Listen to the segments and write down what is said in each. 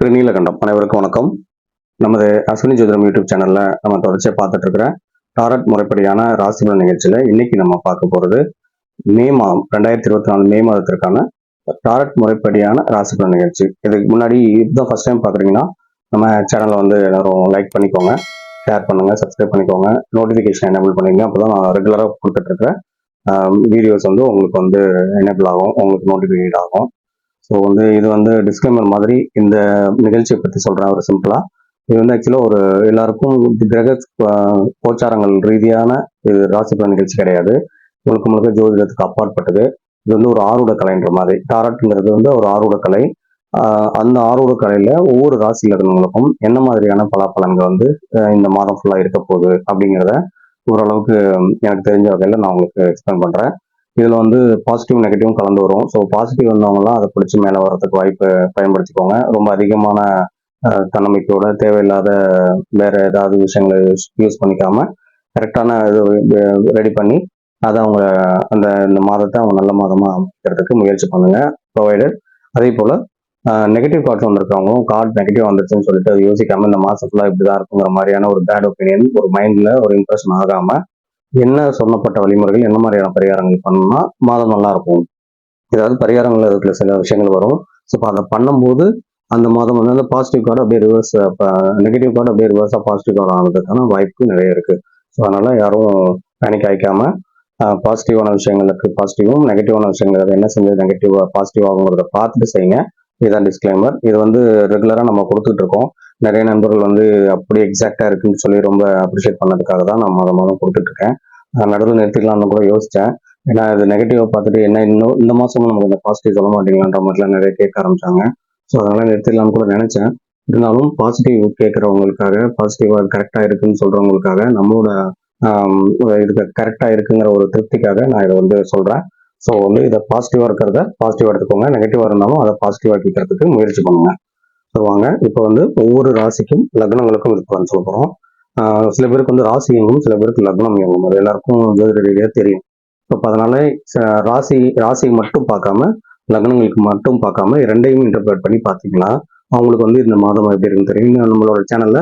திருநீலகண்டம் அனைவருக்கும் வணக்கம். நமது அஸ்வினி ஜோதிடம் யூடியூப் சேனல்ல நம்ம தொடர்ச்சியாக பார்த்துட்டு இருக்கிற டாரட் முறைப்படியான ராசிபலன் நிகழ்ச்சியில இன்னைக்கு நம்ம பார்க்க போறது மே மாதம் ரெண்டாயிரத்தி இருபத்தி நாலு மே மாதத்திற்கான டாரட் முறைப்படியான ராசிபலன் நிகழ்ச்சி. இதுக்கு முன்னாடி இதுதான் ஃபர்ஸ்ட் டைம் பாக்குறீங்கன்னா நம்ம சேனலை வந்து எல்லாரும் லைக் பண்ணிக்கோங்க ஷேர் பண்ணுங்க சப்ஸ்கிரைப் பண்ணிக்கோங்க நோட்டிஃபிகேஷன் எனேபிள் பண்ணிங்க அப்பதான் நான் ரெகுலராக கொடுத்துட்டு இருக்கிற வீடியோஸ் வந்து உங்களுக்கு வந்து எனேபிள் ஆகும் உங்களுக்கு நோட்டிஃபிகேட் ஆகும். ஸோ வந்து இது வந்து டிஸ்க்ளைமர் மாதிரி இந்த நிகழ்ச்சியை பற்றி சொல்கிறேன் ஒரு சிம்பிளாக இது வந்து ஆக்சுவலாக ஒரு எல்லாருக்கும் கிரக கோச்சாரங்கள் ரீதியான இது ராசிபலன் நிகழ்ச்சி கிடையாது. முழுக்க முழுக்க ஜோதிடத்துக்கு அப்பாற்பட்டது. இது வந்து ஒரு ஆறுட கலைன்ற மாதிரி. டாரட்ங்கிறது வந்து ஒரு ஆறுட கலை. அந்த ஆறுட கலையில் ஒவ்வொரு ராசியில் இருக்கிறவங்களுக்கும் என்ன மாதிரியான பலாப்பலன்கள் வந்து இந்த மாதம் ஃபுல்லாக இருக்க போகுது அப்படிங்கிறத ஓரளவுக்கு எனக்கு தெரிஞ்ச வகையில் நான் உங்களுக்கு எக்ஸ்பிளைன் பண்ணுறேன் இதில் வந்து பாசிட்டிவ் நெகட்டிவும் கலந்து வரும். ஸோ பாசிட்டிவ் வந்தவங்கலாம் அதை பிடிச்சி மேலே வர்றதுக்கு வாய்ப்பு பயன்படுத்திக்கோங்க. ரொம்ப அதிகமான தன்னம்பிக்கையோட தேவையில்லாத வேற ஏதாவது விஷயங்களை யூஸ் பண்ணிக்காம கரெக்டான இது ரெடி பண்ணி அதை அவங்க அந்த இந்த மாதத்தை அவங்க நல்ல மாதமாக அமைக்கிறதுக்கு முயற்சி பண்ணுங்க. ப்ரொவைடட் அதே போல் நெகட்டிவ் கார்ட்ஸ் வந்திருக்கவங்களும் கார்டு நெகட்டிவ் வந்துருச்சுன்னு சொல்லிட்டு அதை யோசிக்காம இந்த மாசம் ஃபுல்லாக இப்படிதான் இருக்குங்கிற மாதிரியான ஒரு பேட் ஒப்பீனியன் ஒரு மைண்டில் ஒரு இம்ப்ரெஷன் ஆகாமல் என்ன சொன்னப்பட்ட வழிமுறைகள் என்ன மாதிரியான பரிகாரங்கள் பண்ணணும்னா மாதம் நல்லா இருக்கும். ஏதாவது பரிகாரங்கள் இருக்கிற சில விஷயங்கள் வரும். ஸோ அதை பண்ணும்போது அந்த மாதம் வந்து அந்த பாசிட்டிவ் கார்டு அப்படியே ரிவர்ஸ் நெகட்டிவ் கார்டு அப்படியே ரிவர்ஸாக பாசிட்டிவ் கார்டு ஆனதுக்கான வாய்ப்பு நிறைய இருக்கு. ஸோ அதனால யாரும் பேனிக் ஆகிக்காம பாசிட்டிவான விஷயங்களுக்கு பாசிட்டிவும் நெகட்டிவான விஷயங்கள். அதை என்ன செஞ்சது? நெகட்டிவா பாசிட்டிவ் ஆகுங்கிறத பார்த்துட்டு செய்யுங்க. இதுதான் டிஸ்க்ளைமர் இது வந்து ரெகுலராக நம்ம கொடுத்துட்டு இருக்கோம். நிறைய நண்பர்கள் வந்து அப்படி எக்ஸாக்டாக இருக்குன்னு சொல்லி ரொம்ப அப்ரிஷியேட் பண்ணதுக்காக தான் நான் மாதம் மாதம் கொடுத்துட்ருக்கேன். நடுவில் நிறுத்திக்கலாம்னு கூட யோசித்தேன் ஏன்னா அது நெகட்டிவாக பார்த்துட்டு என்ன இன்னும் இந்த மாதமும் நமக்கு இந்த பாசிட்டிவ் சொல்ல மாட்டீங்களான்ற மாதிரிலாம் நிறைய கேட்க ஆரம்பிச்சாங்க. ஸோ அதனால் நிறுத்திடலாம்னு கூட நினச்சேன். இருந்தாலும் பாசிட்டிவ் கேட்குறவங்களுக்காக பாசிட்டிவாக கரெக்டாக இருக்குன்னு சொல்கிறவங்களுக்காக நம்மளோட இதுக்கு கரெக்டாக இருக்குங்கிற ஒரு திருப்திக்காக நான் இதை வந்து சொல்கிறேன் ஸோ வந்து இதை பாசிட்டிவாக இருக்கிறத பாசிட்டிவாக எடுத்துக்கோங்க. நெகட்டிவாக இருந்தாலும் அதை பாசிட்டிவாக கேட்கறதுக்கு முயற்சி பண்ணுங்கள் ஸோ வாங்க இப்போ வந்து ஒவ்வொரு ராசிக்கும் லக்னங்களுக்கும் இது பலன் சொல்ல போகிறோம் சில பேருக்கு வந்து ராசி இயங்கும் சில பேருக்கு லக்னம் இயங்கும். அது எல்லாருக்கும் ஜோதிட ரீதியாக தெரியும். இப்போ அதனால ராசி ராசியை மட்டும் பார்க்காம லக்னங்களுக்கு மட்டும் பார்க்காம ரெண்டையும் இன்டர்பிரேட் பண்ணி பார்த்தீங்கன்னா அவங்களுக்கு வந்து இந்த மாதம் எப்படி இருக்குன்னு தெரியும். இன்னும் நம்மளோட சேனல்ல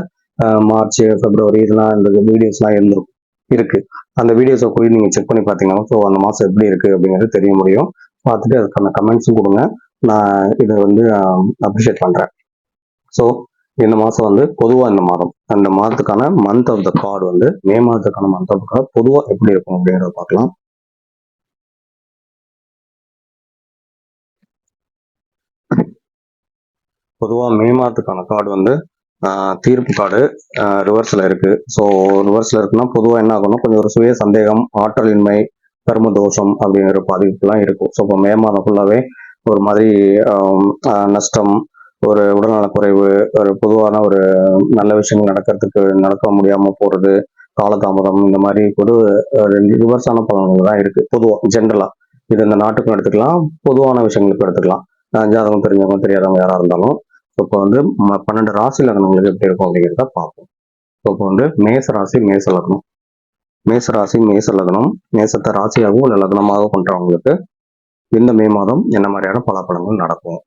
மார்ச் பிப்ரவரி இதெல்லாம் இந்த வீடியோஸ்லாம் இருந்திருக்கும் இருக்கு. அந்த வீடியோஸை போய் நீங்கள் செக் பண்ணி பார்த்தீங்கன்னா ஸோ அந்த மாதம் எப்படி இருக்கு அப்படிங்கிறது தெரிய முடியும். பார்த்துட்டு அதுக்கான கமெண்ட்ஸும் கொடுங்க. நான் இதை வந்து அப்ரிஷியேட் பண்ணுறேன் ஸோ இந்த மாதம் வந்து பொதுவாக இந்த மாதம். அந்த மாதத்துக்கான மந்த் ஆஃப் த கார்டு வந்து மே மாதத்துக்கான மந்த் ஆஃப் கார்டு பொதுவாக எப்படி இருக்கும் அப்படின்றத பார்க்கலாம். பொதுவாக மே மாதத்துக்கான கார்டு வந்து ஆஹ், தீர்ப்பு கார்டு ரிவர்ஸில் இருக்கு. ஸோ ரிவர்ஸில் இருக்குன்னா பொதுவாக என்ன ஆகும்னா கொஞ்சம் ஒரு சுய சந்தேகம் ஆற்றலின்மை கர்ம தோஷம் அப்படிங்கிற பாதிப்புலாம் இருக்கும். ஸோ இப்போ மே மாதம் ஃபுல்லாகவே ஒரு மாதிரி நஷ்டம் ஒரு உடல்நலக்குறைவு ஒரு பொதுவான ஒரு நல்ல விஷயங்கள் நடக்கிறதுக்கு நடக்க முடியாம போறது காலதாமதம் இந்த மாதிரி ஒரு ரிவர்ஸான பலன்கள் தான் இருக்கு. பொதுவாக ஜென்ரலா இது இந்த நாட்டுக்கும் எடுத்துக்கலாம் பொதுவான விஷயங்களுக்கு எடுத்துக்கலாம். ஜாதகம் தெரிஞ்சவங்க தெரியாதவங்க யாரா இருந்தாலும் இப்போ வந்து ம- பன்னெண்டு ராசி லக்னங்களுக்கு எப்படி இருக்கும் அப்படிங்கிறத பார்ப்போம். இப்போ வந்து மேச ராசி மேச லக்னம். மேச ராசி மேச லக்னம் மேசத்தை ராசியாகவும் இல்லை லக்னமாக கொண்டவங்களுக்கு இந்த மே மாதம் என்ன மாதிரியான பலாப்பலன்கள் நடக்கும்?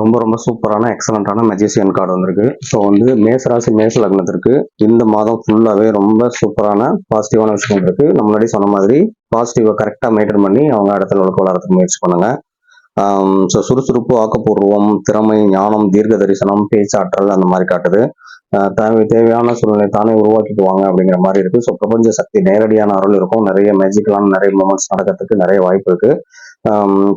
ரொம்ப ரொம்ப சூப்பரான எக்ஸலண்டான மெஜிஷியன் கார்டு வந்திருக்கு. ஸோ வந்து மேசராசி மேச லக்னத்திற்கு இந்த மாதம் ஃபுல்லாகவே ரொம்ப சூப்பரான பாசிட்டிவான விஷயம் இருக்கு நம்ம முன்னாடி சொன்ன மாதிரி பாசிட்டிவை கரெக்டாக மெயின்டைன் பண்ணி அவங்க அடுத்த லெவலுக்கு வளர்த்துக்கு முயற்சி பண்ணுங்க. ஸோ சுறுசுறுப்பு ஆக்கப்பூர்வம் திறமை ஞானம் தீர்க்க தரிசனம் பேச்சாற்றல் அந்த மாதிரி காட்டுது. தேவை தேவையான சூழ்நிலை தானே உருவாக்கிக்குவாங்க அப்படிங்கிற மாதிரி இருக்கு. ஸோ பிரபஞ்ச சக்தி நேரடியான அருள் இருக்கும். நிறைய மேஜிக்கலான நிறைய மூமெண்ட்ஸ் நடக்கிறதுக்கு நிறைய வாய்ப்பு இருக்கு.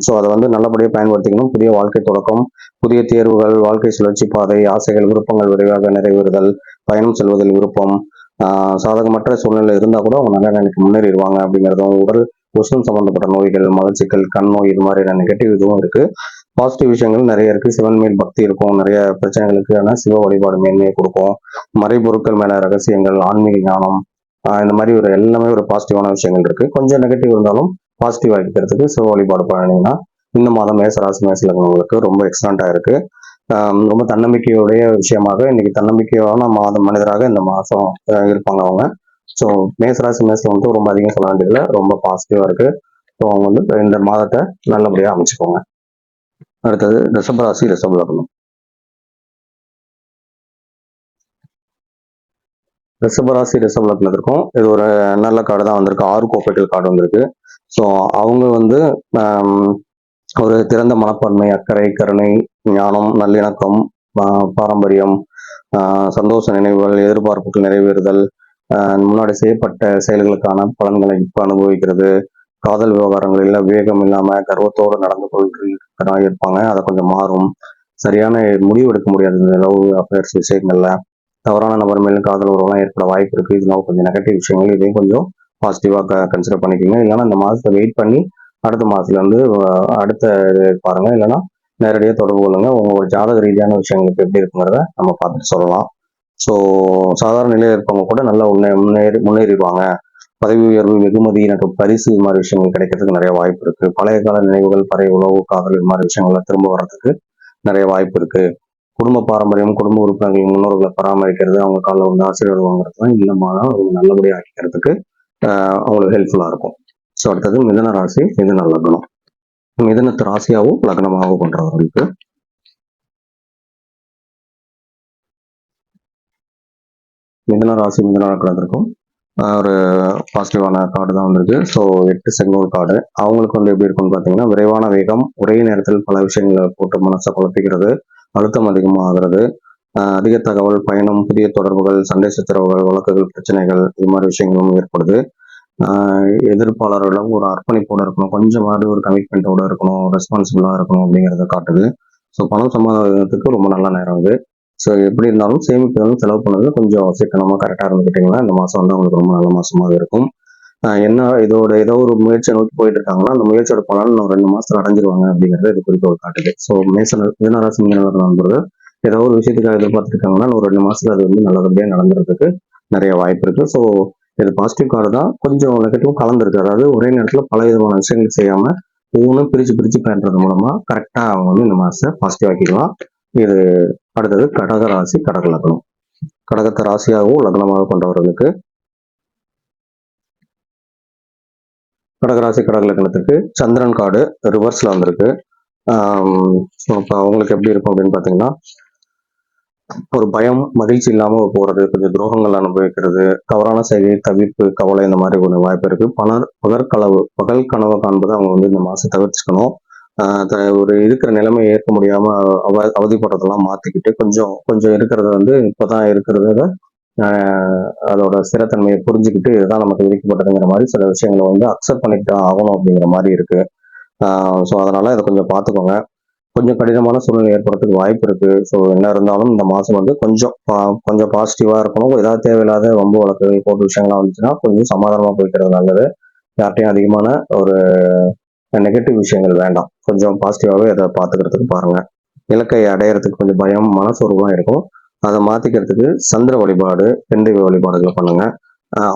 ஸோ அதை வந்து நல்லபடியாக பயன்படுத்திக்கணும். புதிய வாழ்க்கை தொடக்கம் புதிய தேர்வுகள் வாழ்க்கை சுழற்சி பாதை ஆசைகள் விருப்பங்கள் விரைவாக நிறைவேறுதல் பயணம் செல்வதில் விருப்பம் ஆஹ் சாதகமற்ற சூழ்நிலை இருந்தால் கூட அவங்க நல்ல நிலைக்கு முன்னேறிடுவாங்க அப்படிங்கிறதும் உடல் உஷ்ணம் சம்பந்தப்பட்ட நோய்கள் மலச்சிக்கல் கண் நோய் இது மாதிரியான நெகட்டிவ் இதுவும் இருக்கு. பாசிட்டிவ் விஷயங்கள் நிறைய இருக்கு. சிவன் மேல் பக்தி இருக்கும். நிறைய பிரச்சனைகளுக்கான சிவ வழிபாடு மேன்மையை கொடுக்கும். மறைபொருட்கள் மேல ரகசியங்கள் ஆன்மீக ஞானம் இந்த மாதிரி ஒரு எல்லாமே ஒரு பாசிட்டிவான விஷயங்கள் இருக்கு. கொஞ்சம் நெகட்டிவ் இருந்தாலும் பாசிட்டிவ் ஆகிக்கிறதுக்கு சிவ வழிபாடு பண்ணினீங்கன்னா இந்த மாதம் மேசராசி மேசலங்களுக்கு ரொம்ப எக்ஸலண்டா இருக்கு. ரொம்ப தன்னம்பிக்கையுடைய விஷயமாக இன்னைக்கு தன்னம்பிக்கையான மாதம் மனிதராக இந்த மாதம் இருப்பாங்க அவங்க. ஸோ மேசராசி மேசம் வந்து ரொம்ப அதிகம் சொல்ல வேண்டியதில்லை ரொம்ப பாசிட்டிவா இருக்கு. ஸோ அவங்க வந்து இந்த மாதத்தை நல்லபடியாக அமைச்சுக்கோங்க. அடுத்தது ரிஷபராசி ரிஷப லக்னம் ரிஷபராசி ரிஷப லக்னத்திற்கும் இது ஒரு நல்ல கார்டு தான் வந்திருக்கு. ஆறு கோப்பைகள் கார்டு வந்திருக்கு. ஸோ அவங்க வந்து ஒரு திறந்த மனப்பான்மை அக்கறை கருணை ஞானம் நல்லிணக்கம் பாரம்பரியம் சந்தோஷ நினைவுகள் எதிர்பார்ப்புகள் நிறைவேறுதல் முன்னாடி செய்யப்பட்ட செயல்களுக்கான பலன்களை இப்போ அனுபவிக்கிறது. காதல் விவகாரங்களில் வேகம் இல்லாமல் கர்வத்தோடு நடந்து கொள்கிற இருப்பாங்க அதை கொஞ்சம் மாறும். சரியான முடிவு எடுக்க முடியாது. இந்த லவ் அஃபேர்ஸ் விஷயங்கள்ல. தவறான நபர் மேலும் காதல் உறவுலாம் ஏற்பட வாய்ப்பு இருக்கு. இதெல்லாம் கொஞ்சம் நெகட்டிவ் விஷயங்கள். இதையும் கொஞ்சம் பாசிட்டிவாக கன்சிடர் பண்ணிக்கோங்க. இல்லைன்னா இந்த மாதத்தை வெயிட் பண்ணி அடுத்த மாதத்துல இருந்து அடுத்த இது பாருங்க. இல்லைன்னா நேரடியாக தொடர்பு கொள்ளுங்க. உங்களோட ஜாதக ரீதியான விஷயங்களுக்கு எப்படி இருக்குங்கிறத நம்ம பார்த்துட்டு சொல்லலாம். ஸோ சாதாரண நிலையில் இருப்பவங்க கூட நல்லா முன்னே முன்னேறி முன்னேறிடுவாங்க. பதவி உயர்வு வெகுமதி எனக்கு பரிசு இது மாதிரி விஷயங்கள் கிடைக்கிறதுக்கு நிறைய வாய்ப்பு இருக்கு. பழைய கால நினைவுகள் பழைய உணவு காதல் இது மாதிரி விஷயங்கள்ல திரும்ப வர்றதுக்கு நிறைய வாய்ப்பு இருக்கு. குடும்ப பாரம்பரியம் குடும்ப உறுப்பினர்கள் முன்னோர்களை பராமரிக்கிறது அவங்க காலில் வந்து ஆசீர்வாதம் வாங்குறதுலாம் இல்லமான அவங்க நல்லபடியாக ஆக்கிக்கிறதுக்கு ஆஹ் அவங்களுக்கு ஹெல்ப்ஃபுல்லா இருக்கும். ஸோ அடுத்தது மிதன ராசி மிதன லக்னம். மிதனத்து ராசியாகவும் லக்னமாகவும் கொண்டவர்களுக்கு மிதன ராசி மிதன லக்னத்திற்கும் ஒரு பாசிட்டிவான கார்டு தான் வந்திருக்கு. ஸோ எட்டு செங்கோல் கார்டு அவங்களுக்கு வந்து எப்படி இருக்கும்னு பார்த்தீங்கன்னா விரைவான வேகம் ஒரே நேரத்தில் பல விஷயங்களை போட்டு மனசை குழப்பிக்கிறது அழுத்தம் அதிகமாகிறது அதிக தகவல் பயணம் புதிய தொடர்புகள் சண்டை சித்திரவுகள் வழக்குகள் பிரச்சனைகள் இது மாதிரி விஷயங்களும் ஏற்படுது. எதிர்ப்பாளர்களிடம் ஒரு அர்ப்பணிப்போடு இருக்கணும். கொஞ்சமாவது ஒரு கமிட்மெண்ட்டோட இருக்கணும். ரெஸ்பான்சிபிளாக இருக்கணும் அப்படிங்கிறத காட்டுது. ஸோ பணம் சம்பாதிக்கிறதுக்கு ரொம்ப நல்ல நேரம் இது. ஸோ எப்படி இருந்தாலும் சேமிப்பதும் செலவு பண்ணதில் கொஞ்சம் சிக்கனமாக கரெக்டாக இருந்துக்கிட்டிங்கன்னா இந்த மாதம் வந்து அவங்களுக்கு ரொம்ப நல்ல மாதமாக இருக்கும். என்ன இதோட ஏதோ ஒரு முயற்சியை நோக்கி போயிட்டு இருக்காங்கன்னா அந்த முயற்சியோட பலன் இன்னும் ரெண்டு மாதத்தில் அடைஞ்சிருவாங்க அப்படிங்கிறது இது குறிக்கோள் காட்டுது. ஸோ மேசன மீனராசி மீனவர் நண்பர்கள் ஏதோ ஒரு விஷயத்துக்காக எதிர்பார்த்துருக்காங்கன்னா இன்னும் ஒரு ரெண்டு மாதத்தில் அது வந்து நல்லபடியாக நடந்துறதுக்கு நிறைய வாய்ப்பு இருக்குது ஸோ இது பாசிட்டிவ் கார்டு தான். கொஞ்சம் நெகட்டிவ் கலந்துருக்கு. அதாவது ஒரே நேரத்தில் பல விதமான விஷயங்கள் செய்யாமல் ஒவ்வொன்றும் பிரிச்சு பிரிச்சு பண்றது மூலமாக கரெக்டாக அவங்க வந்து இந்த மாதத்தை பாசிட்டிவ் ஆக்கிக்கலாம். இது அடுத்தது கடக ராசி கடக லக்னம். கடகத்தை ராசியாகவும் லக்னமாக கொண்டவர்களுக்கு கடகராசி கடக லக்னத்துக்கு சந்திரன் காடு ரிவர்ஸ்ல வந்திருக்கு. இப்போ அவங்களுக்கு எப்படி இருக்கும் அப்படின்னு பார்த்தீங்கன்னா ஒரு பயம் மகிழ்ச்சி இல்லாமல் போகிறது கொஞ்சம் துரோகங்கள் அனுபவிக்கிறது தவறான செய்கை தவிர்ப்பு கவலை இந்த மாதிரி கொஞ்சம் வாய்ப்பு இருக்கு. பலர் பகற்களவு பகல் கனவு காண்பதை அவங்க வந்து இந்த மாதம் தவிர்த்துக்கணும். ஒரு இருக்கிற நிலைமையை ஏற்க முடியாம அவ அவதிப்படுறதெல்லாம் மாத்திக்கிட்டு கொஞ்சம் கொஞ்சம் இருக்கிறத வந்து இப்போதான் இருக்கிறத அதோட ஸ்திரத்தன்மையை புரிஞ்சுக்கிட்டு இதுதான் நமக்கு விதிக்கப்பட்டதுங்கிற மாதிரி சில விஷயங்களை வந்து அக்செப்ட் பண்ணிட்டு ஆகணும் அப்படிங்கிற மாதிரி இருக்கு. ஸோ அதனால இதை கொஞ்சம் பார்த்துக்கோங்க. கொஞ்சம் கடினமான சூழ்நிலை ஏற்படுறதுக்கு வாய்ப்பு இருக்கு. ஸோ என்ன இருந்தாலும் இந்த மாதம் வந்து கொஞ்சம் பா- கொஞ்சம் பாசிட்டிவாக இருக்கணும். ஏதாவது தேவையில்லாத ரொம்ப வழக்கு போன்ற விஷயங்கள்லாம் வந்துச்சுன்னா கொஞ்சம் சமாதானமாக போய்க்கிறது நல்லது. யார்ட்டையும் அதிகமான ஒரு நெகட்டிவ் விஷயங்கள் வேண்டாம். கொஞ்சம் பாசிட்டிவாகவே அதை பார்த்துக்கிறதுக்கு பாருங்கள் இலக்கை அடையறதுக்கு கொஞ்சம் பயம் மனசோர்வுலாம் இருக்கும். அதை மாற்றிக்கிறதுக்கு சந்திர வழிபாடு பெண் தெய்வ வழிபாடுகளை பண்ணுங்கள்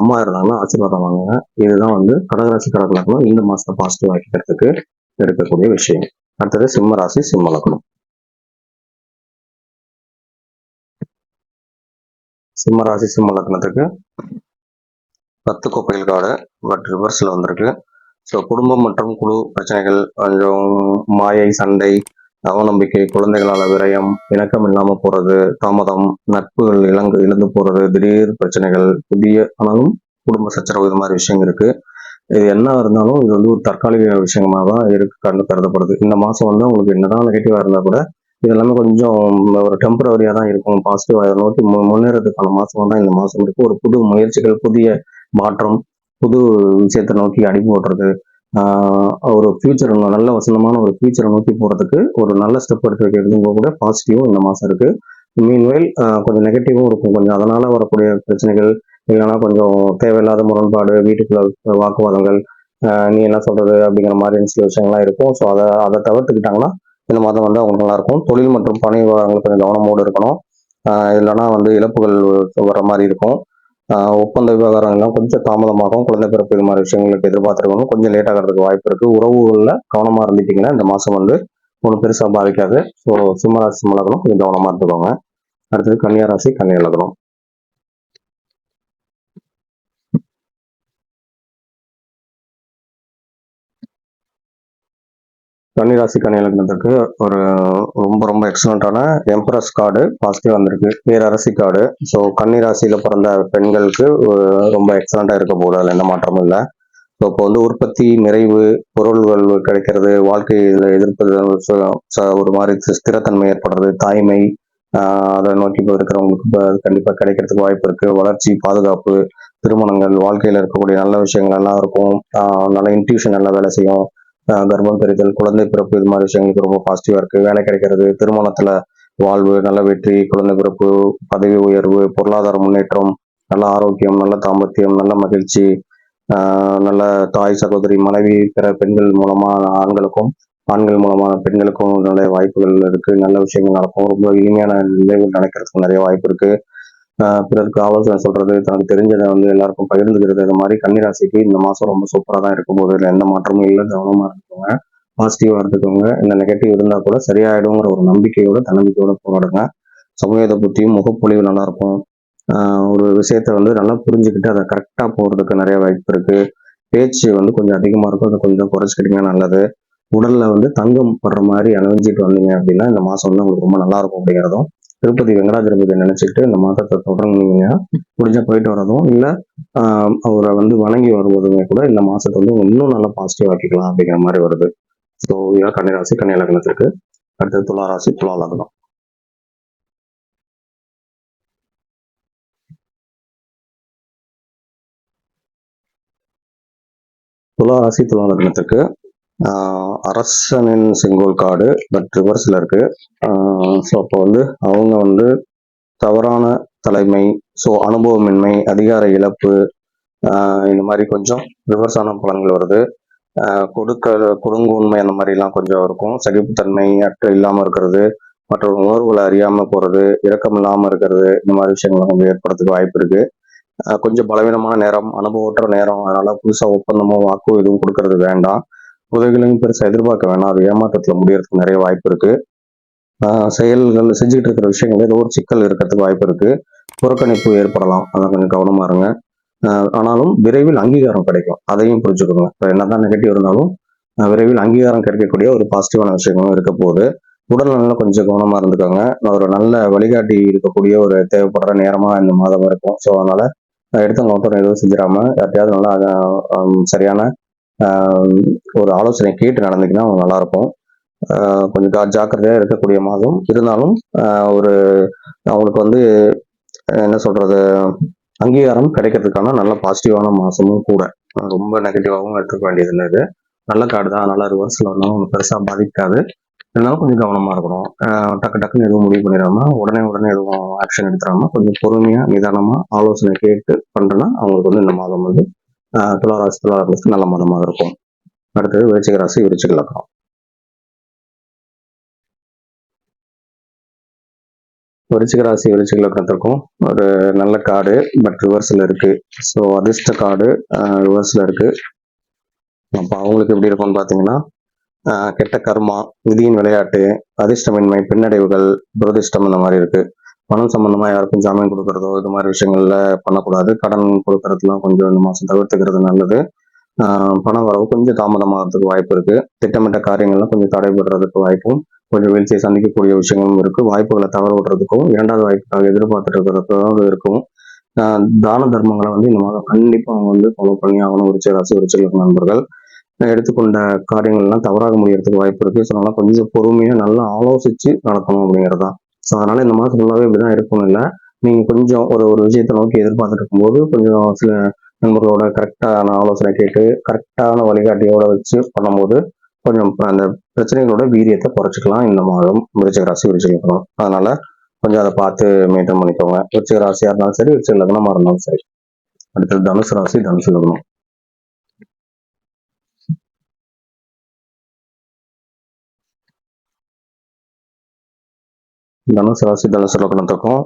அம்மா இருந்தாங்கன்னா ஆசீர்வாதம் வாங்குங்க. இதுதான் வந்து கடகராசி கடகலக்கணும் இந்த மாதத்தை பாசிட்டிவ் ஆக்கிக்கிறதுக்கு இருக்கக்கூடிய விஷயம். அடுத்தது சிம்ம ராசி சிம்ம லக்கணம் சிம்ம ராசி சிம்ம லக்னத்துக்கு பத்து கோப்பைகள் காடு பட் ரிவர்ஸில் வந்திருக்கு. ஸோ குடும்பம் மற்றும் குழு பிரச்சனைகள் கொஞ்சம் மாயை சண்டை அவநம்பிக்கை குழந்தைகளால் விரயம் இணக்கம் இல்லாமல் போகிறது தாமதம் நட்புகள் இழங்கு இழந்து போகிறது திடீர் பிரச்சனைகள் புதிய ஆனாலும் குடும்ப சச்சரவு இது மாதிரி விஷயம் இருக்குது இது என்ன இருந்தாலும் இது வந்து ஒரு தற்காலிக விஷயமா தான் இருக்கு கண்டு கருதப்படுது. இந்த மாதம் வந்து உங்களுக்கு என்னதான் நெகட்டிவாக இருந்தால் கூட இது எல்லாமே கொஞ்சம் ஒரு டெம்பரவரியாக தான் இருக்கும். பாசிட்டிவாக நோக்கி மு- முன்னேறதுக்கான மாதமாக தான் இந்த மாதம் இருக்குது ஒரு புது முயற்சிகள் புதிய மாற்றம் புது விஷயத்தை நோக்கி அனுப்பி ஓட்டுறது ஒரு ஃபியூச்சர் நல்ல வசனமான ஒரு ஃபியூச்சரை நோக்கி போகிறதுக்கு ஒரு நல்ல ஸ்டெப் எடுத்து வைக்கிறதுங்க கூட பாசிட்டிவும் இந்த மாதம் இருக்குது மீன்வேல் கொஞ்சம் நெகட்டிவும் இருக்கும். கொஞ்சம் அதனால் வரக்கூடிய பிரச்சனைகள் இல்லைன்னா கொஞ்சம் தேவையில்லாத முரண்பாடு வீட்டுக்குள்ள வாக்குவாதங்கள் நீ என்ன சொல்கிறது அப்படிங்கிற மாதிரி சில விஷயங்கள்லாம் இருக்கும். ஸோ அதை அதை தவிர்த்துக்கிட்டாங்கன்னா இந்த மாதம் வந்து அவங்களுக்கு நல்லாயிருக்கும் தொழில் மற்றும் பணி விவகாரங்கள் கொஞ்சம் கவனமோடு இருக்கணும். இல்லைன்னா வந்து இழப்புகள் வர மாதிரி இருக்கும். ஒப்பந்த விவகாரங்கள்லாம் கொஞ்சம் தாமதமாகவும் குழந்தை பிறப்பு இது மாதிரி விஷயங்களுக்கு எதிர்பார்த்துருக்கணும் கொஞ்சம் லேட் ஆகிறதுக்கு வாய்ப்பு இருக்குது உறவுகளில் கவனமாக இருந்துட்டீங்கன்னா இந்த மாதம் வந்து ஒன்றும் பெருசாக பாதிக்காது. ஸோ சிம்மராசி சிம்மலகனம் கொஞ்சம் கவனமாக இருந்துக்கோங்க. அடுத்தது கன்னியாராசி கன்னியா கன்னிராசிக்கான இலக்கணத்துக்கு ஒரு ரொம்ப ரொம்ப எக்ஸலண்ட்டான எம்ப்ரஸ் கார்டு பாசிட்டிவ் வந்திருக்கு. பேரரசி கார்டு ஸோ கன்னிராசியில பிறந்த பெண்களுக்கு ரொம்ப எக்ஸலண்ட்டாக இருக்க போகுது. அதில் எந்த மாற்றமும் இல்லை. ஸோ இப்போ வந்து உற்பத்தி நிறைவு பொருள்கள் கிடைக்கிறது வாழ்க்கையில் எதிர்ப்பது ச- ஒரு மாதிரி ஸ்திரத்தன்மை ஏற்படுறது தாய்மை அதை நோக்கி இருக்கிறவங்களுக்கு கண்டிப்பாக கிடைக்கிறதுக்கு வாய்ப்பு இருக்குது வளர்ச்சி பாதுகாப்பு திருமணங்கள் வாழ்க்கையில் இருக்கக்கூடிய நல்ல விஷயங்கள் எல்லாம் இருக்கும். நல்ல இன்ட்யூஷன் நல்லா வேலை செய்யும். கர்ப்பம் தெரிதல் குழந்தை பிறப்பு இது மாதிரி விஷயங்களுக்கு ரொம்ப பாசிட்டிவா இருக்கு. வேலை கிடைக்கிறது திருமணத்துல வாழ்வு நல்ல வெற்றி குழந்தை பிறப்பு பதவி உயர்வு பொருளாதார முன்னேற்றம் நல்ல ஆரோக்கியம் நல்ல தாம்பத்தியம் நல்ல மகிழ்ச்சி ஆஹ் நல்ல தாய் சகோதரி மனைவி பிற பெண்கள் மூலமா ஆண்களுக்கும் ஆண்கள் மூலமான பெண்களுக்கும் நிறைய வாய்ப்புகள் இருக்கு. நல்ல விஷயங்கள் நடக்கும். ரொம்ப இனிமையான நிலைகள் நடக்கிறதுக்கு நிறைய வாய்ப்பு இருக்கு. பிறருக்கு ஆலோசனை சொல்றது தனக்கு தெரிஞ்சதை வந்து எல்லாருக்கும் பகிர்ந்துக்கிறது இந்த மாதிரி கன்னிராசிக்கு இந்த மாசம் ரொம்ப சூப்பரா தான் இருக்கும் போது. இதுல எந்த மாற்றமும் இல்லை கவனமா இருந்துக்கோங்க. பாசிட்டிவா இருந்துக்கோங்க. இந்த நெகட்டிவ் இருந்தா கூட சரியாயிடுங்கிற ஒரு நம்பிக்கையோட தன்னம்பிக்கையோட போராடுங்க. சமூகத்தை புத்தியும் முகப்பொழிவு நல்லா இருக்கும். ஒரு விஷயத்த வந்து நல்லா புரிஞ்சுக்கிட்டு அதை கரெக்டாக போகிறதுக்கு நிறைய வாய்ப்பு இருக்கு. பேச்சு வந்து கொஞ்சம் அதிகமாக இருக்கும். அதை கொஞ்சம் குறைச்சிக்கிட்டீங்க நல்லது. உடலில் வந்து தங்கம் படுற மாதிரி அணிஞ்சிட்டு வந்தீங்க அப்படின்னா இந்த மாதம் வந்து உங்களுக்கு ரொம்ப நல்லா இருக்கும் அப்படிங்கிறதும் திருப்பதி வெங்கடாஜலபதி நினைச்சிட்டு இந்த மாதத்தை தொடங்குனீங்கன்னா முடிஞ்சா போயிட்டு வரதும் இல்லை ஆஹ் அவரை வந்து வணங்கி வருவதுமே கூட இந்த மாசத்தை வந்து இன்னும் நல்லா பாசிட்டிவ் ஆக்கிக்கலாம் அப்படிங்கிற மாதிரி வருது. ஸோ இதெல்லாம் கன்னிராசி கன்னியா லக்னத்திற்கு. அடுத்தது துளாராசி துலா லக்னம். துலா ராசி துலா லக்னத்துக்கு அரசனின் செங்கோல் காடு பட் ரிவர்ஸில் இருக்குது ஸோ அப்போ வந்து அவங்க வந்து தவறான தலைமை ஸோ அனுபவமின்மை அதிகார இழப்பு இந்த மாதிரி கொஞ்சம் ரிவர்ஸான பலன்கள் வருது. கொடுக்க கொடுங்கோன்மை அந்த மாதிரிலாம் கொஞ்சம் இருக்கும். சகிப்புத்தன்மை அற்ற இல்லாமல் இருக்கிறது மற்ற உணர்வுகளை அறியாமல் போகிறது இரக்கம் இல்லாமல் இருக்கிறது இந்த மாதிரி விஷயங்கள் கொஞ்சம் ஏற்படுறதுக்கு வாய்ப்பு இருக்குது கொஞ்சம் பலவீனமான நேரம் அனுபவற்ற நேரம் அதனால் புதுசாக ஒப்பந்தமோ வாக்கோ எதுவும் கொடுக்கறது வேண்டாம். உதவிகளையும் பெருசாக எதிர்பார்க்க வேணாம். அது ஏமாற்றத்தில் முடியறதுக்கு நிறைய வாய்ப்பு இருக்கு. ஆஹ் செயல்கள் செஞ்சுக்கிட்டு இருக்கிற விஷயங்கள் ஏதோ ஒரு சிக்கல் இருக்கிறதுக்கு வாய்ப்பு இருக்கு. புறக்கணிப்பு ஏற்படலாம். அதான் கொஞ்சம் கவனமா இருங்க. ஆஹ் ஆனாலும் விரைவில் அங்கீகாரம் கிடைக்கும். அதையும் புரிஞ்சுக்கோங்க. இப்போ என்னதான் நெகட்டிவ் இருந்தாலும் விரைவில் அங்கீகாரம் கிடைக்கக்கூடிய ஒரு பாசிட்டிவான விஷயங்களும் இருக்க போகுது. உடல்நலம் கொஞ்சம் கவனமாக இருந்துக்கோங்க. ஒரு நல்ல வழிகாட்டி இருக்கக்கூடிய ஒரு தேவைப்படுற நேரமாக இந்த மாதம் இருக்கும். ஸோ அதனால எடுத்த நோட்டம் எதுவும் செஞ்சிடாம யார்ட்டையாவது நல்லா சரியான ஒரு ஆலோசனை கேட்டு நடந்தீங்கன்னா நல்லா இருக்கும் கொஞ்சம் ஜா- இருக்கக்கூடிய மாதம். இருந்தாலும் ஒரு அவங்களுக்கு வந்து என்ன சொல்றது அங்கீகாரம் கிடைக்கிறதுக்கான நல்ல பாசிட்டிவான மாதமும் கூட. ரொம்ப நெகட்டிவாகவும் எடுத்துக்க வேண்டியது இல்லை இது. நல்ல கார்டு தான் அதனால் ரிவர்ஸில் வந்தாலும் ஒன்றும் பெருசாக பாதிக்காது. இருந்தாலும் கொஞ்சம் கவனமாக இருக்கணும். டக்கு டக்குன்னு எதுவும் முடிவு பண்ணிடாம உடனே உடனே எதுவும் ஆக்ஷன் எடுத்துடாம கொஞ்சம் பொறுமையாக நிதானமாக ஆலோசனை கேட்டு பண்ணுறேன்னா அவங்களுக்கு வந்து இந்த மாதம் வந்து துளாராசி துளாராசி நல்ல மாதமாக இருக்கும். அடுத்தது விருச்சிக ராசி விருச்சிக லக்னம். விருச்சிக ராசி விருச்சிக லக்னத்திற்கும் ஒரு நல்ல கார்டு பட் ரிவர்ஸில் இருக்குது ஸோ அதிர்ஷ்ட கார்டு ரிவர்ஸில் இருக்குது அப்போ அவங்களுக்கு எப்படி இருக்கும்னு பார்த்தீங்கன்னா கெட்ட கர்மா விதியின் விளையாட்டு அதிர்ஷ்டமின்மை பின்னடைவுகள் துரதிர்ஷ்டம் இந்த மாதிரி இருக்குது பணம் சம்பந்தமா யாருக்கும் ஜாமீன் கொடுக்கறதோ இது மாதிரி விஷயங்கள்ல பண்ணக்கூடாது. கடன் கொடுக்கறதுலாம் கொஞ்சம் இந்த மாசம் தவிர்த்துக்கிறது நல்லது. பணம் வரவு கொஞ்சம் தாமதமாகிறதுக்கு வாய்ப்பு இருக்கு. திட்டமிட்ட காரியங்கள்லாம் கொஞ்சம் தடைபடுறதுக்கு வாய்ப்பும் கொஞ்சம் வீழ்ச்சியை சந்திக்கக்கூடிய விஷயங்களும் இருக்கு. வாய்ப்புகளை தவற விடுறதுக்கும் இரண்டாவது வாய்ப்புக்காக எதிர்பார்த்துட்டு இருக்கிறதுக்கும் இருக்கும். தான தர்மங்களை வந்து இந்த மாதம் கண்டிப்பாக அவங்க வந்து ஃபாலோ பண்ணி ஆகணும். உரிச்ச ராசி விருச்சிக நண்பர்கள். எடுத்துக்கொண்ட காரியங்கள்லாம் தவறாக முடியறதுக்கு வாய்ப்பு இருக்கு. ஸோ கொஞ்சம் பொறுமையாக நல்லா ஆலோசிச்சு நடக்கணும் அப்படிங்கிறது தான் ஸோ அதனால் இந்த மாதம் ஃபுல்லாவே இப்படிதான் இருக்கணும் இல்லை. நீங்கள் கொஞ்சம் ஒரு ஒரு விஷயத்தை நோக்கி எதிர்பார்த்துட்டு இருக்கும்போது கொஞ்சம் சில நண்பர்களோட கரெக்டான ஆலோசனை கேட்டு கரெக்டான வழிகாட்டியோட வச்சு பண்ணும்போது கொஞ்சம் அந்த பிரச்சனைகளோட வீரியத்தை குறைச்சிக்கலாம். இந்த மாதம் விருச்சிக ராசி விருச்சிக அதனால கொஞ்சம் அதை பார்த்து மெயின்டைன் பண்ணிக்கோங்க. விருச்சிக ராசியாக இருந்தாலும் சரி விருச்சிக லக்னமாக இருந்தாலும் சரி. அடுத்தது தனுசு ராசி தனுசு லக்னம். தனுசு ராசி தனுசு லக்னத்துக்கும்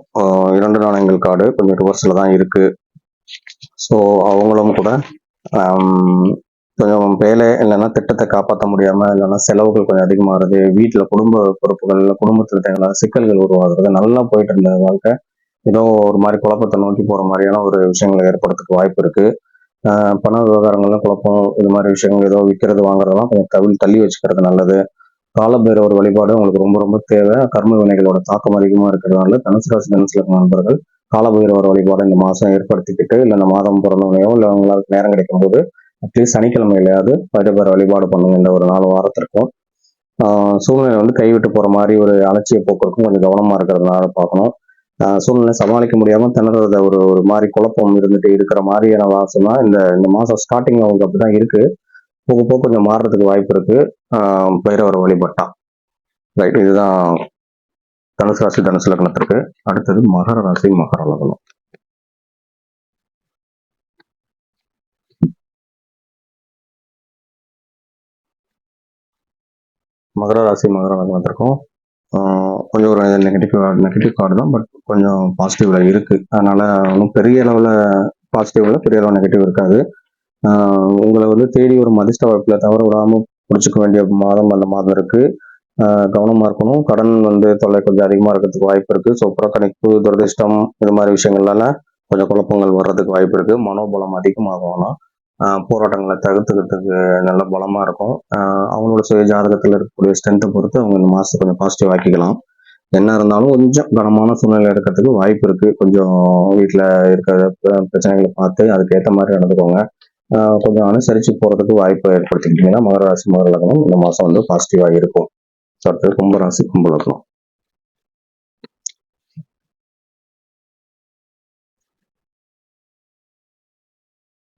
இரண்டு நாணயங்கள் கார்டு கொஞ்சம் ரிவர்ஸில் தான் இருக்கு. ஸோ அவங்களும் கூட கொஞ்சம் வேலை இல்லைன்னா திட்டத்தை காப்பாற்ற முடியாமல் இல்லைன்னா செலவுகள் கொஞ்சம் அதிகமாகிறது வீட்டில் குடும்ப பொறுப்புகள் இல்லை குடும்பத்தில் தேவையான சிக்கல்கள் உருவாகிறது நல்லா போயிட்டு இருந்த வாழ்க்கை. ஏதோ ஒரு மாதிரி குழப்பத்தை நோக்கி போகிற மாதிரியான ஒரு விஷயங்களை ஏற்படுறதுக்கு வாய்ப்பு இருக்குது பண விவகாரங்கள்லாம் குழப்பம் இது மாதிரி விஷயங்கள் ஏதோ விற்கிறது வாங்குறதெல்லாம் கொஞ்சம் தள்ளி தள்ளி வச்சுக்கிறது நல்லது. காலபைரவர் வழிபாடு உங்களுக்கு ரொம்ப ரொம்ப தேவை. கர்ம வினைகளோட தாக்கம் அதிகமா இருக்கிறதுனால தனுசு ராசி தனுசு நண்பர்கள் காலபைரவர் வழிபாடு இந்த மாதம் ஏற்படுத்திக்கிட்டு இல்லை இந்த மாதம் பிறந்தவனையோ இல்லை உங்களுக்கு நேரம் கிடைக்கும் போது அட்லீஸ்ட் சனிக்கிழமையிலையாவது பைரவர் வழிபாடு பண்ணுங்க இந்த ஒரு நாலு வாரத்திற்கும். சூழ்நிலை வந்து கைவிட்டு போற மாதிரி ஒரு அலட்சிய போக்குக்கும் கொஞ்சம் கவனமா இருக்கிறதுனால பார்க்கணும். சூழ்நிலை சமாளிக்க முடியாமல் திணறத ஒரு ஒரு மாதிரி குழப்பம் இருந்துட்டு இருக்கிற மாதிரியான வாசம் தான் இந்த இந்த மாசம் ஸ்டார்டிங்ல அப்படி அப்படிதான் இருக்கு. போக போக கொஞ்சம் மாறுறதுக்கு வாய்ப்பு இருக்கு. பைரவர் வழிபட்டா. ரைட் இதுதான் தனுசு ராசி தனுசு லக்னத்திற்கு. அடுத்தது மகர ராசி மகர லக்னம். மகர ராசி மகர லக்னத்திற்கும் கொஞ்சம் ஒரு நெகட்டிவ் நெகட்டிவ் கார்டு தான் பட் கொஞ்சம் பாசிட்டிவ்ல இருக்கு. அதனால ஒன்றும் பெரிய அளவில் பாசிட்டிவ்ல பெரிய அளவு நெகட்டிவ் இருக்காது. உங்களை வந்து தேடி ஒரு அதிர்ஷ்ட வாய்ப்பில் தவற விடாமல் பிடிச்சிக்க வேண்டிய மாதம் அந்த மாதம் இருக்குது கவனமாக இருக்கணும். கடன் வந்து தொல்லை கொஞ்சம் அதிகமாக இருக்கிறதுக்கு வாய்ப்பு இருக்குது ஸோ புறக்கணிப்பு துரதிர்ஷ்டம் இது மாதிரி விஷயங்கள்லாம் கொஞ்சம் குழப்பங்கள் வர்றதுக்கு வாய்ப்பு இருக்குது மனோபலம் அதிகமாகும் போராட்டங்களை தகுத்துக்கிறதுக்கு நல்ல பலமாக இருக்கும். அவங்களோட சுய ஜாதகத்தில் இருக்கக்கூடிய ஸ்ட்ரென்த்தை பொறுத்து அவங்க இந்த மாதத்தை கொஞ்சம் பாசிட்டிவ் ஆக்கிக்கலாம். என்ன இருந்தாலும் கொஞ்சம் கனமான சூழ்நிலை இருக்கிறதுக்கு வாய்ப்பு இருக்குது கொஞ்சம் வீட்டில் இருக்கிற பிர- பிரச்சனைகளை பார்த்து அதுக்கேற்ற மாதிரி நடந்துக்கோங்க. கொஞ்சம் அனுசரிச்சு போறதுக்கு வாய்ப்பு ஏற்படுத்திக்கிட்டீங்கன்னா மகர ராசி மகர லக்னம் இந்த மாசம் வந்து பாசிட்டிவா இருக்கும். So, அடுத்தது கும்பராசி கும்ப லக்னம்.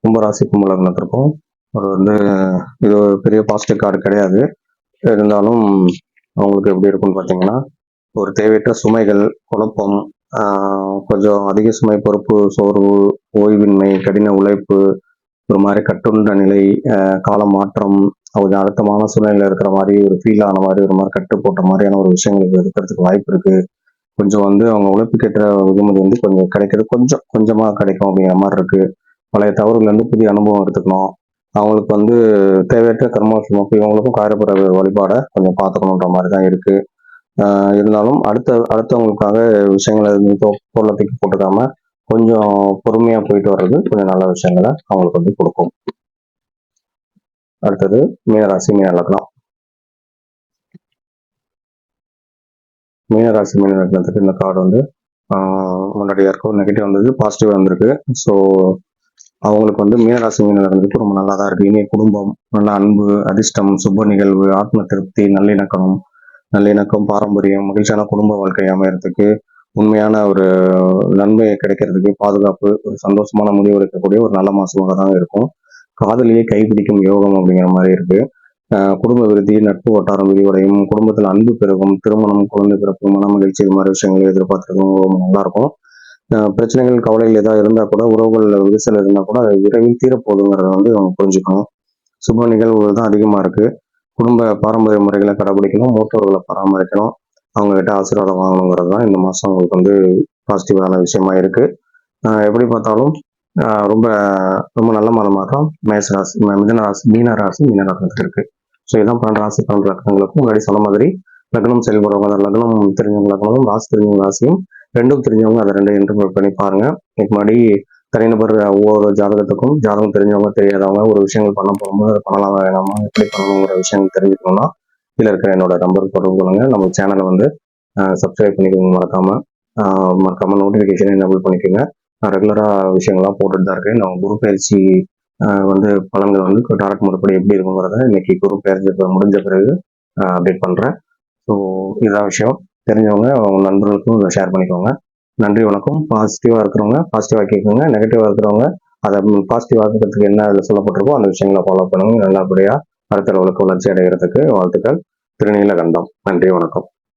கும்பராசி கும்ப லக்னத்திற்கும் ஒரு வந்து இது ஒரு பெரிய பாசிட்டிவ் கார்டு கிடையாது. இருந்தாலும் அவங்களுக்கு எப்படி இருக்கும்னு பார்த்தீங்கன்னா ஒரு தேவையற்ற சுமைகள் குழப்பம் கொஞ்சம் அதிக சுமை பொறுப்பு சோர்வு ஓய்வின்மை கடின உழைப்பு ஒரு மாதிரி கட்டுண்ட நிலை கால மாற்றம் கொஞ்சம் அழுத்தமான சூழ்நிலையில் இருக்கிற மாதிரி ஒரு ஃபீல் ஆன மாதிரி ஒரு மாதிரி கட்டு போட்ட மாதிரியான ஒரு விஷயங்களுக்கு இருக்கிறதுக்கு வாய்ப்பு இருக்கு. கொஞ்சம் வந்து அவங்க உழைப்புக்கேற்ற வெகுமதி வந்து கொஞ்சம் கிடைக்கிறது கொஞ்சம் கொஞ்சமாக கிடைக்கும் அப்படிங்கிற மாதிரி இருக்கு. பழைய தவறுகள்லேருந்து புதிய அனுபவம் எடுத்துக்கணும். அவங்களுக்கு வந்து தேவையற்ற கர்ம சுமப்பு இவங்களுக்கும் காயப்படுற வழிபாடை கொஞ்சம் பார்த்துக்கணுன்ற மாதிரி தான் இருக்கு. இருந்தாலும் அடுத்த அடுத்தவங்களுக்காக விஷயங்களை தோ- பொருளை தூக்கி போட்டுக்காம கொஞ்சம் பொறுமையா போயிட்டு வர்றது கொஞ்சம் நல்ல விஷயங்களை அவங்களுக்கு வந்து கொடுக்கும். அடுத்தது மீனராசி மீன லக்னம் மீனராசி மீன லக்னத்துக்கு இந்த கார்டு வந்து ஆஹ் முன்னாடி யாருக்கும் நெகட்டிவ் வந்தது பாசிட்டிவ் வந்திருக்கு. ஸோ அவங்களுக்கு வந்து மீனராசி மீன ரொம்ப நல்லா தான் இருக்கு. இனிய குடும்பம் நல்ல அன்பு அதிர்ஷ்டம் சுப நிகழ்வு ஆத்ம திருப்தி நல்லிணக்கம் நல்லிணக்கம் பாரம்பரியம் மகிழ்ச்சியான குடும்ப வாழ்க்கை அமையறதுக்கு உண்மையான ஒரு நன்மை கிடைக்கிறதுக்கு பாதுகாப்பு ஒரு சந்தோஷமான முடிவு எடுக்கக்கூடிய ஒரு நல்ல மாசமாக தான் இருக்கும். காதலியை கைப்பிடிக்கும் யோகம் அப்படிங்கிற மாதிரி இருக்கு. குடும்ப விருத்தி நட்பு வட்டாரம் விரிவடையும். குடும்பத்தில் அன்பு பெருகும். திருமணம் குழந்தை பிறப்பு மன மகிழ்ச்சி இது மாதிரி விஷயங்களை எதிர்பார்த்துருக்கவங்க ரொம்ப நல்லா இருக்கும். பிரச்சனைகள் கவலைகள் ஏதாவது இருந்தால் கூட உறவுகள் விரிசல் இருந்தால் கூட விரைவில் தீரப்போகுதுங்கிறத வந்து அவங்க புரிஞ்சுக்கணும். சுப நிகழ்வுகள் தான் அதிகமாக இருக்குது குடும்ப பாரம்பரிய முறைகளை கடைபிடிக்கணும் மூத்தவர்களை பராமரிக்கணும். அவங்கக்கிட்ட ஆசீர்வாதம் வாங்கணுங்கிறது தான் இந்த மாதம் அவங்களுக்கு வந்து பாசிட்டிவான விஷயமா இருக்குது எப்படி பார்த்தாலும் ரொம்ப ரொம்ப நல்ல மாதமாக தான் மேஷ ராசி ம- ராசி மீன ராசி மீன லக்னத்துக்கு இருக்குது ஸோ இதான் பன்னெண்டு ராசி பன்னெண்டு லக்னங்களுக்கும் முன்னாடி சொன்ன மாதிரி லக்னம் செயல்படுறவங்க அந்த லக்னம் தெரிஞ்சவங்க லக்னமும் ராசி தெரிஞ்சவங்க ராசியும் ரெண்டும் தெரிஞ்சவங்க அதை ரெண்டையும் இன்டர்பிரட் பண்ணி பாருங்க. இதுக்கு முன்னாடி தனிநபர் ஒவ்வொரு ஜாதகத்துக்கும் ஜாதகம் தெரிஞ்சவங்க தெரியாதவங்க ஒரு விஷயங்கள் பண்ண போகும்போது அதை பண்ணலாமா வேணாமா எப்படி பண்ணணுங்கிற விஷயங்கள் தெரிஞ்சுக்கணும்னா கீழே இருக்கிற என்னோட நம்பருக்கு தொடர்பு கொள்ளுங்க. நம்ம சேனலை வந்து சப்ஸ்கிரைப் பண்ணிக்கோங்க மறக்காமல் மறக்காமல் மறக்காம நோட்டிஃபிகேஷன் எனபிள் பண்ணிக்கோங்க. நான் ரெகுலராக விஷயங்கள்லாம் போட்டுட்டு தான் இருக்கேன். நான் குரு பயிற்சி வந்து பலன்கள் வந்து டாரக்ட் முறைப்படி எப்படி இருக்குங்கிறத இன்னைக்கு குரு பயிற்சி முடிஞ்ச பிறகு அப்டேட் பண்ணுறேன் ஸோ இதான் விஷயம். தெரிஞ்சவங்க அவங்க நண்பர்களுக்கும் இதை ஷேர் பண்ணிக்கோங்க. நன்றி வணக்கம். பாசிட்டிவாக இருக்கிறவங்க பாசிட்டிவாக கேட்குங்க. நெகட்டிவாக இருக்கிறவங்க அதை பாசிட்டிவாக இருக்கிறதுக்கு என்ன அதில் சொல்லப்பட்டிருக்கோ அந்த விஷயங்களை ஃபாலோ பண்ணுங்க. நல்லபடியாக அடுத்த அளவுக்கு வளர்ச்சி அடைகிறதுக்கு வாழ்த்துக்கள். திருநீலகண்டம். நன்றி வணக்கம்.